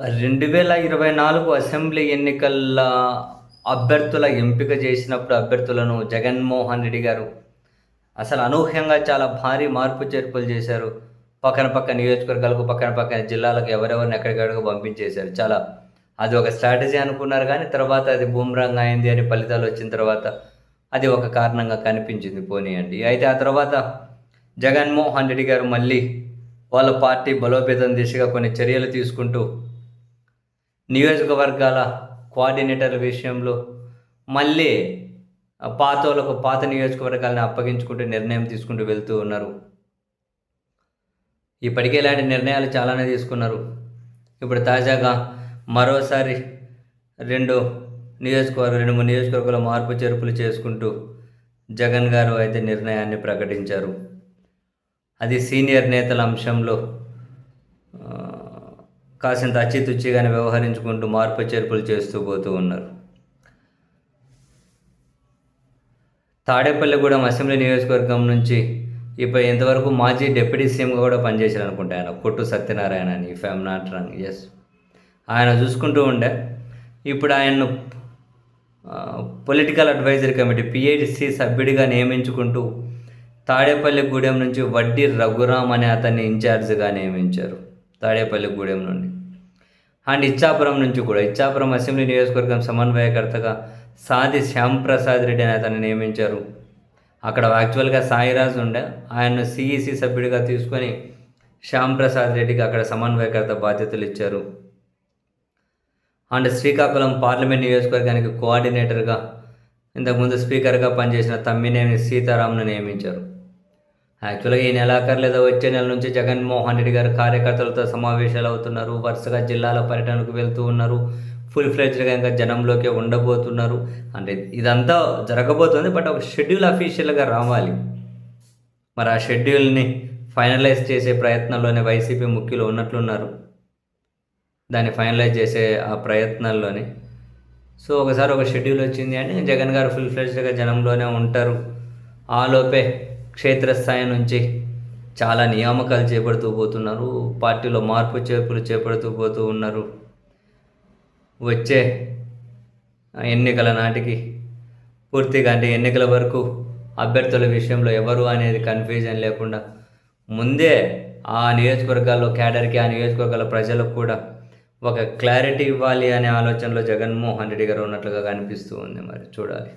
రెండు వేల ఇరవై నాలుగు అసెంబ్లీ ఎన్నికల అభ్యర్థుల ఎంపిక చేసినప్పుడు అభ్యర్థులను జగన్మోహన్ రెడ్డి గారు అసలు అనూహ్యంగా చాలా భారీ మార్పు చేర్పులు చేశారు. పక్కన పక్క నియోజకవర్గాలకు పక్కన పక్కన జిల్లాలకు ఎవరెవరిని ఎక్కడికక్కడికి పంపించేశారు. చాలా అది ఒక స్ట్రాటజీ అనుకున్నారు కానీ తర్వాత అది బూమ్రాంగ్ అయింది అని ఫలితాలు వచ్చిన తర్వాత అది ఒక కారణంగా కనిపించింది పోనీయండి అయితే ఆ తర్వాత జగన్మోహన్ రెడ్డి గారు మళ్ళీ వాళ్ళ పార్టీ బలోపేతం దిశగా కొన్ని చర్యలు తీసుకుంటూ నియోజకవర్గాల కోఆర్డినేటర్ల విషయంలో మళ్ళీ పాతోళ్ళకు పాత నియోజకవర్గాలను అప్పగించుకుంటూ నిర్ణయం తీసుకుంటూ వెళ్తూ ఉన్నారు. ఇప్పటికే ఇలాంటి నిర్ణయాలు చాలానే తీసుకున్నారు. ఇప్పుడు తాజాగా మరోసారి రెండు నియోజకవర్గ రెండు మూడు నియోజకవర్గాల మార్పు చేర్పులు చేసుకుంటూ జగన్ గారు అయితే నిర్ణయాన్ని ప్రకటించారు. అది సీనియర్ నేతల అంశంలో కాసింత అచ్చితుచ్చిగానే వ్యవహరించుకుంటూ మార్పు చేర్పులు చేస్తూ పోతూ ఉన్నారు. తాడేపల్లిగూడెం అసెంబ్లీ నియోజకవర్గం నుంచి ఇప్పుడు ఇంతవరకు మాజీ డిప్యూటీ సీఎంగా కూడా పనిచేశారు అనుకుంటా ఆయన. కొట్టు సత్యనారాయణ అని if I'm not wrong yes ఆయన చూసుకుంటూ ఉండే ఇప్పుడు ఆయన్ను పొలిటికల్ అడ్వైజరీ కమిటీ పిఐడిసి సభ్యుడిగా నియమించుకుంటూ తాడేపల్లిగూడెం నుంచి వడ్డీ రఘురామ్ అనే అతన్ని ఇన్ఛార్జ్గా నియమించారు. తాడేపల్లిగూడెం నుండి. అండ్ ఇచ్చాపురం నుంచి కూడా ఇచ్చాపురం అసెంబ్లీ నియోజకవర్గం సమన్వయకర్తగా సాది శ్యాంప్రసాద్ రెడ్డి అనే అతన్ని నియమించారు. అక్కడ యాక్చువల్గా సాయిరాజ్ ఉండే. ఆయన్ను సిఈసి సభ్యుడిగా తీసుకొని శ్యాంప్రసాద్ రెడ్డికి అక్కడ సమన్వయకర్త బాధ్యతలు ఇచ్చారు. అండ్ శ్రీకాకుళం పార్లమెంట్ నియోజకవర్గానికి కోఆర్డినేటర్గా ఇంతకుముందు స్పీకర్గా పనిచేసిన తమ్మినేని సీతారాంను నియమించారు. యాక్చువల్గా ఈ నెలాఖరు లేదా వచ్చే నెల నుంచి జగన్మోహన్ రెడ్డి గారు కార్యకర్తలతో సమావేశాలు అవుతున్నారు. వరుసగా జిల్లాల పర్యటనకు వెళ్తూ ఉన్నారు. ఫుల్ ఫ్లెజ్డ్గా ఇంకా జనంలోకి ఉండబోతున్నారు. అంటే ఇదంతా జరగబోతుంది బట్ ఒక షెడ్యూల్ అఫీషియల్గా రావాలి. మరి ఆ షెడ్యూల్ని ఫైనలైజ్ చేసే ప్రయత్నంలోనే వైసీపీ ముఖ్యులు ఉన్నట్లున్నారు. దాన్ని ఫైనలైజ్ చేసే ఆ ప్రయత్నాల్లోనే సో ఒకసారి ఒక షెడ్యూల్ వచ్చింది అంటే జగన్ గారు ఫుల్ ఫ్లెజ్డ్గా జనంలోనే ఉంటారు. ఆలోపే క్షేత్రస్థాయి నుంచి చాలా నియామకాలు చేపడుతూ పోతున్నారు. పార్టీలో మార్పు చేర్పులు చేపడుతూ పోతూ ఉన్నారు. వచ్చే ఎన్నికల నాటికి పూర్తిగా అంటే ఎన్నికల వరకు అభ్యర్థుల విషయంలో ఎవరు అనేది కన్ఫ్యూజన్ లేకుండా ముందే ఆ నియోజకవర్గాల్లో క్యాడర్కి ఆ నియోజకవర్గాల ప్రజలకు కూడా ఒక క్లారిటీ ఇవ్వాలి అనే ఆలోచనలో జగన్మోహన్ రెడ్డి గారు ఉన్నట్లుగా కనిపిస్తూ ఉంది మరి చూడాలి.